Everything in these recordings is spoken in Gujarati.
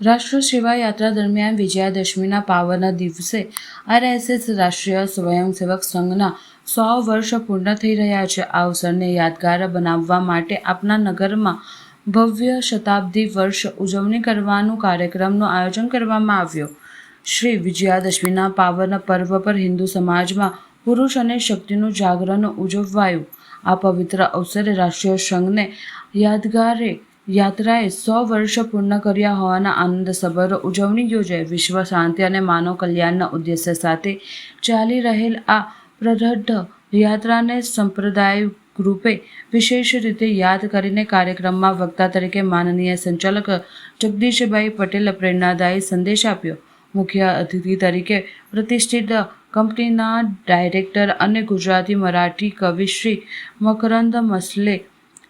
રાષ્ટ્ર સેવા યાત્રા દરમિયાન વિજયાદશમીના પાવન દિવસે આરએસએસ રાષ્ટ્રીય સ્વયંસેવક સંઘના સો વર્ષ પૂર્ણ થઈ રહ્યા છે. આ અવસરને યાદગાર બનાવવા માટે આપના નગરમાં ભવ્ય શતાબ્દી વર્ષ ઉજવણી કરવાનું કાર્યક્રમનું આયોજન કરવામાં આવ્યું. શ્રી વિજયાદશમીના પાવન પર્વ પર હિન્દુ સમાજમાં પુરુષ અને શક્તિનું જાગરણ ઉજવાયું. આ પવિત્ર અવસરે રાષ્ટ્રીય સંઘને યાદગારે યાત્રાએ સો વર્ષ પૂર્ણ કર્યા હોવાના આનંદસભર ઉજવણી યોજાઈ વિશ્વ શાંતિ અને માનવ કલ્યાણના ઉદ્દેશ્ય સાથે ચાલી રહેલ આ પ્રદઢ યાત્રાને સંપ્રદાય રૂપે વિશેષ રીતે યાદ કરીને કાર્યક્રમમાં વક્તા તરીકે માનનીય સંચાલક જગદીશભાઈ પટેલે પ્રેરણાદાયી સંદેશ આપ્યો. મુખ્ય અતિથિ તરીકે પ્રતિષ્ઠિત કંપનીના ડાયરેક્ટર અને ગુજરાતી મરાઠી કવિ શ્રી મકરંદ મસલે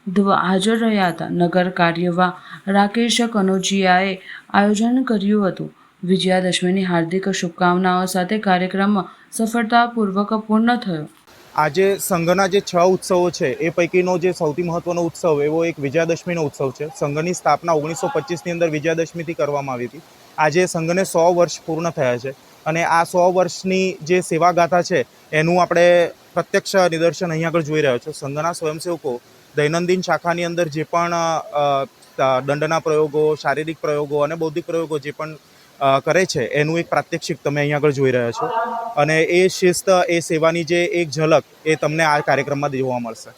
હાજર રહ્યા હતા. નગર કાર્યવાહ રાકેશ કનોજિયાએ આયોજન કર્યું હતું. વિજયાદશમીની હાર્દિક શુભકામનાઓ સાથે કાર્યક્રમ સફળતાપૂર્વક પૂર્ણ થયો. આજે સંઘના જે છ ઉત્સવો છે, એ પૈકીનો જે સૌથી મહત્વનો ઉત્સવ, એવો એક વિજયાદશમીનો ઉત્સવ છે. સંઘની સ્થાપના ઓગણીસો પચીસની અંદર વિજયાદશમીથી કરવામાં આવી હતી. આજે સંઘને સો વર્ષ પૂર્ણ થયા છે અને આ સો વર્ષની જે સેવાગાથા છે, એનું આપણે પ્રત્યક્ષ નિદર્શન અહીં આગળ જોઈ રહ્યો છે. સંઘના સ્વયંસેવકો દૈનંદિન શાખાની અંદર જે પણ દંડના પ્રયોગો શારીરિક પ્રયોગો અને બૌદ્ધિક પ્રયોગો જે પણ કરે છે એનું એક પ્રાત્યક્ષિક તમે અહીંયા આગળ જોઈ રહ્યા છો. અને એ શિસ્ત એ સેવાની જે એક ઝલક એ તમને આ કાર્યક્રમમાં જોવા મળશે.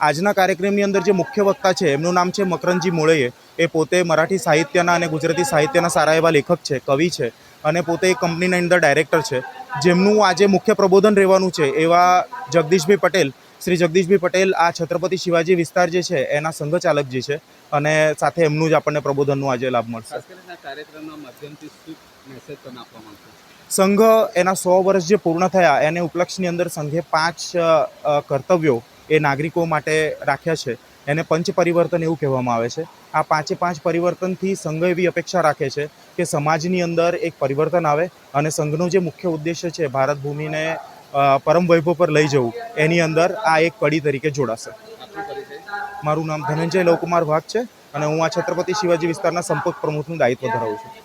આજના કાર્યક્રમની અંદર જે મુખ્ય વક્તા છે એમનું નામ છે મકરંજી મોળઈએ એ પોતે મરાઠી સાહિત્યના અને ગુજરાતી સાહિત્યના સારા એવા લેખક છે કવિ છે અને પોતે એક કંપનીની અંદર ડાયરેક્ટર છે. જેમનું આજે મુખ્ય પ્રબોધન રહેવાનું છે એવા જગદીશભાઈ પટેલ શ્રી જગદીશભાઈ પટેલ આ છત્રપતિ શિવાજી વિસ્તાર જે છે એના સંઘચાલક જે છે અને સાથે એમનું જ આપણને પ્રબોધનનું આજે લાભ મળશે. સંઘ એના સો વર્ષ જે પૂર્ણ થયા એને ઉપલક્ષની અંદર સંઘે પાંચ કર્તવ્યો એ નાગરિકો માટે રાખ્યા છે. એને પંચ પરિવર્તન એવું કહેવામાં આવે છે. આ પાંચે પાંચ પરિવર્તનથી સંઘ એવી અપેક્ષા રાખે છે કે સમાજની અંદર એક પરિવર્તન આવે અને સંઘનો જે મુખ્ય ઉદ્દેશ્ય છે ભારત ભૂમિને પરમ વૈભવ પર લઈ જવું, એની અંદર આ એક કડી તરીકે જોડાશે. મારું નામ ધનંજય લવકુમાર વાઘ છે અને હું આ છત્રપતિ શિવાજી વિસ્તારના સંપર્ક પ્રમુખનું દાયિત્વ ધરાવું છું.